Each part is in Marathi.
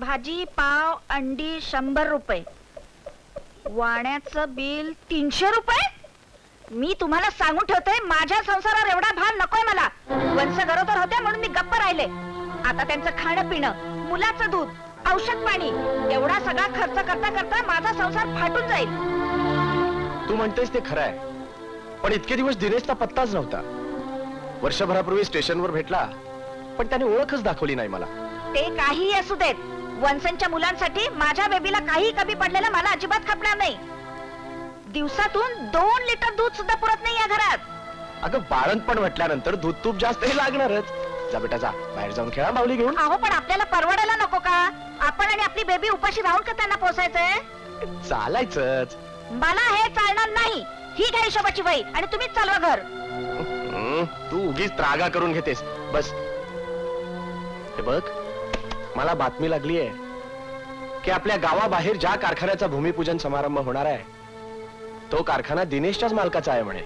भाजी पाव अंडी शंभर रुपये. वाण्याचं बिल तीनशे रुपये? मी तुम्हाला सांगून ठेवते माझ्या संसारावर एवढा भार नकोय मला. वंश गरोदर होत्या म्हणून मी गप्प राहिले. आता त्यांचं खाणं पिणं मुलाचं दूध औषध पाणी एवढा सगळा खर्च करता करता माझा संसार फाटून जाईल. तू म्हणतेस ते खरं आहे पण इतके दिवस दिनेशचा पत्ताच नव्हता. वर्षभरापूर्वी स्टेशनवर भेटला पण त्याने ओळखच दाखवली नाही मला. ते काहीही असू देत वंशनच्या मुलांसाठी माझ्या बेबीला काही कमी पडलेलं मला अजिबात खपणार नाही. दिवसातून दोन लिटर दूध सुद्धा पुरत नाही या घरात. अगं बाळणपण म्हटल्यानंतर दूध तूप जास्तही लागणारच. जा बेटा जा. बाहेर जाऊन खेळा माऊली घेऊन. अहो पण आपल्याला परवडायला नको का? आपण आणि आपली बेबी उपाशी राहून का त्यांना पोसायचंय? चालायचंच. मला हे चालणार नाही. ही घ्या हिशोबाची वही आणि तुम्हीच चालवा घर. हं, तू उगीच त्रागा करून घेतेस. बस. हे बघ मला बातमी लागली आहे की आपल्या गावाबाहेर ज्या कारखान्याचा भूमिपूजन समारंभ होणार आहे तो कारखाना दिनेशच्याच मालकाचा आहे म्हणे?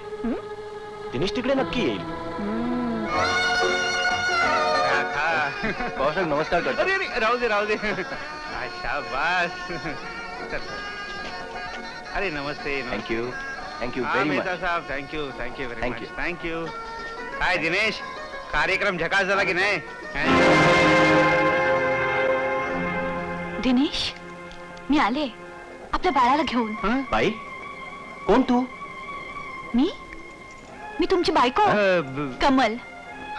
दिनेश तिकडे नक्की येईल. नमस्कार करतो. अरे अरे राहू दे राहू दे. शाबास. चल. अरे नमस्ते थँक्यू थँक्यू हा, very Mehta much Saheb thank you thank you very Thank much you. Thank you काय दिनेश कार्यक्रम झकास झाला की नाही? दिनेश मी आले. आपल्या बाळाला घेऊन. हं? बाई? कोण तू? मी? मी तुमची बायको. अ, ब- कमल.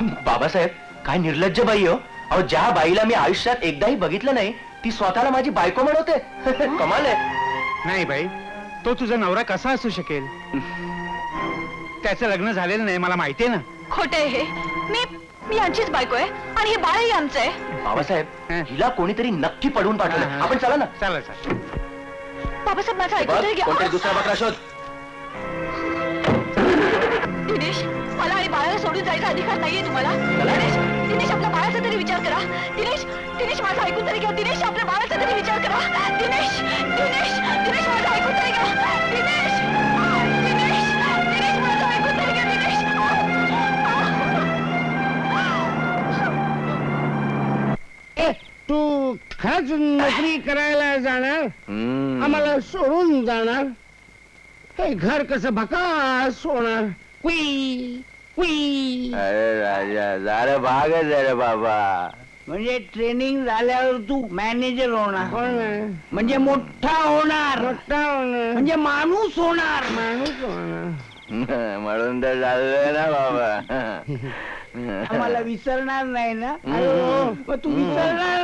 बाबासाहेब काय निर्लज्ज बाई हो. अहो ज्या बाईला मी आयुष्यात एकदाही बघितलं नाही ती स्वतःला माझी बायको म्हणवते कमाल आहे. नाही बाई तो तुझा नवरा कसा असू शकेल? त्याचं लग्न झालेलं नाही मला माहितीये ना. खोटे हे. मी मी यांचीच बायको आहे आणि हे बाळही आमचं आहे. बाबासाहेब हं. हिला कोणीतरी नक्की पडवून हा, पाठवलं. हा. आपण चला ना. चला चला. बाबासाहेब माझं बघ, ऐकून तरी घ्या कोणतरी दुसरा बकरा शोध. दिनेश मला आणि बाळाला सोडून जायचा अधिकार नाहीये तुम्हाला. दिनेश दिनेश आपल्या बाळाचा तरी विचार करा. दिनेश दिनेश माझं ऐकून तरी घ्या. दिनेश आपल्या बाळाचा तरी विचार करा. दिनेश दिनेश दिनेश माझं ऐकून तरी घ्या. दिनेश दिनेश! खरंच नोकरी करायला जाणार? आम्हाला सोडून जाणार? हे घर कसं भकास होणार? कुई कुई. अरे राजा जरा भागच आहे रे बाबा. म्हणजे ट्रेनिंग झाल्यावर तू मॅनेजर होणार. म्हणजे मोठा होणार. मोठा होणार. म्हणजे माणूस होणार. माणूस होणार. म्हणून तर चाललोय ना बाबा. आम्हाला विसरणार नाही ना? तू विसरणार तू.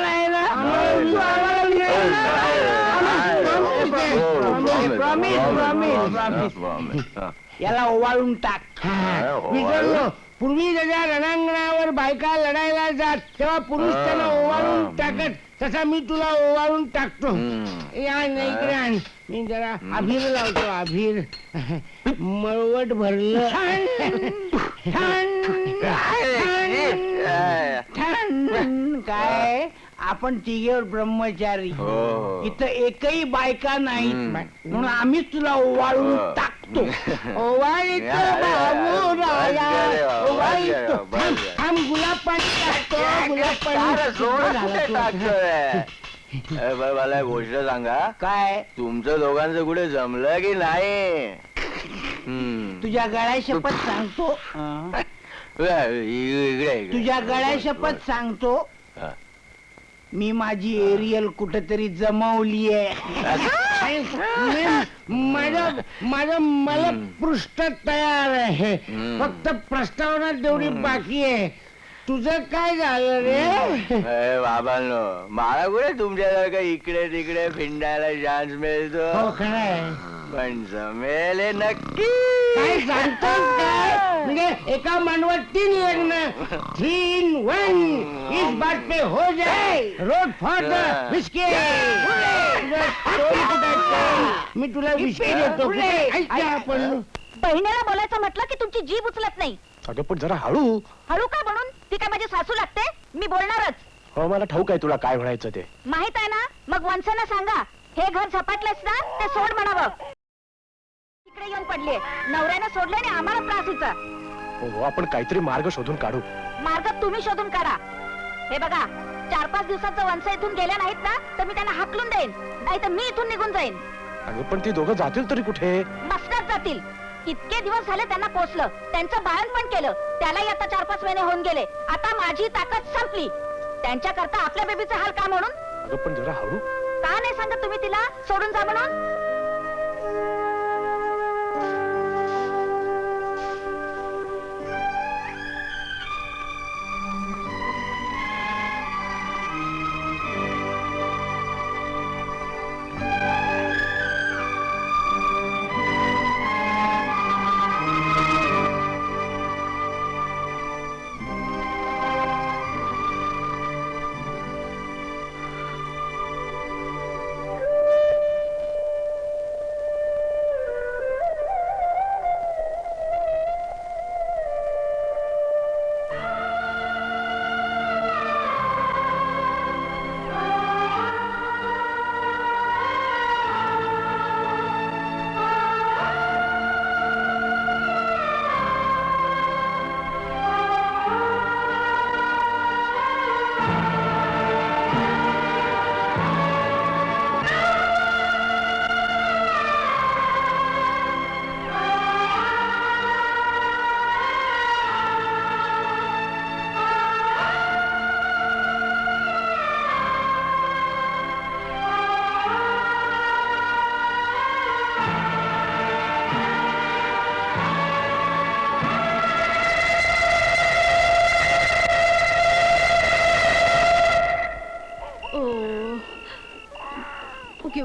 याला ओवाळून टाक. विसरलो. पूर्वी ज्याच्या रणांगणावर बायका लढायला जात तेव्हा पुरुष त्यांना ओवाळून टाकत तसा मी तुला ओवाळून टाकतो. या ना इकडे आण. मी जरा अभिर लावतो अभिर मळवट भरलं. काय? आपण तिघेवर ब्रह्मचारी हो. इथं एकही बायका नाही हम्म. म्हणून आम्हीच तुला ओवाळून हो. टाकतो ओवाळीतो या, या, बाबू या. राया बस करे बाबा, ओवाळीतो बस करे, बस थांब, करे. थांब गुलाब पाणी टाकतो गुलाब पाणी मला एक गोष्ट सांगा काय तुमचं दोघांचं कुठे जमलं की नाही हम्म. तुझ्या गळ्या शपथ सांगतो हं. इकडे इकडे तुझ्या गळ्या शपथ सांगतो हा. मी माझी एरियल कुठेतरी जमवली आहे माझं माझं मला. पृष्ठ तयार आहे. फक्त प्रस्तावना तेवढी बाकी आहे तुझं काय झालं रे? अरे बाबांनो मला कुठे तुमच्यासारखं इकडे तिकडे फिंडायला चान्स मिळतो? हो खरंय. पण जमेल हे नक्की. काय सांगतोस काय? म्हणजे एका मानवात तीन लग्न थ्री इन वन इस बात पे हो जाए रोड फॉर द मी तुला विस्की देतो. कुठे ऐक ना आपण बहिणीला बोलायचं म्हटलं की तुमची जीभ उचलत नाही. अगं पण जरा हळू. हळू काय म्हणून? ती काय माझी सासू लागते? मी बोलणारच. हो मला ठाऊक आहे तुला काय म्हणायचं ते. माहीत आहे ना? मग वंशांना सांगा हे घर झपाटलंच ना ते सोड म्हणावं. इकडे येऊन पडले नवऱ्यानं सोडले आणि आम्हाला त्रास हिचा हो हो, आपण काहीतरी मार्ग शोधून काढू. मार्ग तुम्ही शोधून काढा. हे बघा चार पाच दिवसाचं वंश इथून गेल्या नाहीत ना तर मी त्यांना हाकलून देईन. नाही तर मी इथून निघून जाईन. अगं पण ती दोघं जातील तरी कुठे? बसण्यात जातील. इतके दिवस झाले त्यांना पोचलं. त्यांचं बाळण पण केलं. त्यालाही आता चार पाच महिने होऊन गेले. आता माझी ताकद संपली. त्यांच्या करता आपल्या बेबीचा हाल का म्हणून? अगं पण जरा हळू. का नाही सांगत तुम्ही तिला? सोडून जा म्हणून.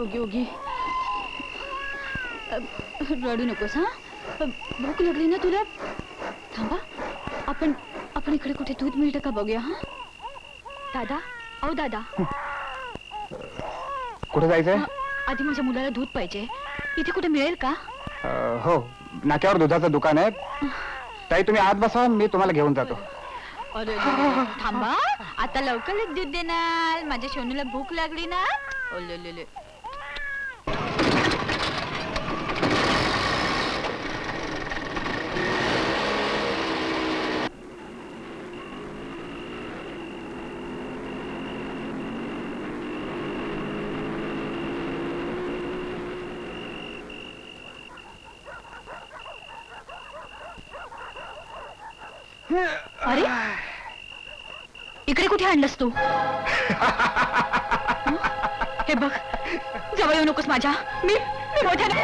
ओके अ, रडू नकोस हा? भूक लागली ना तुला? थांबा आपण आपण इकडे कुठे दूध मिळतं का बघूया हा? दादा अहो दादा। कुठे जायचंय? आधी माझ्या मुलाला दूध पाहिजे. इथे कुठे मिळेल का? अं, हो नाक्यावर दुधाचं दुकान आहे. ताई तुम्ही आत बसा मी तुम्हाला घेऊन जातो. अरे अरे, थांबा. आता लवकर दूध देणार. माझ्या सोनूला भूक लागली ना? ओलेलेले. अरे? इकडे कुठे आणलंस तू? हं? हे बघ जवळ येऊ नकोस माझ्या. मी मी मोठ्याने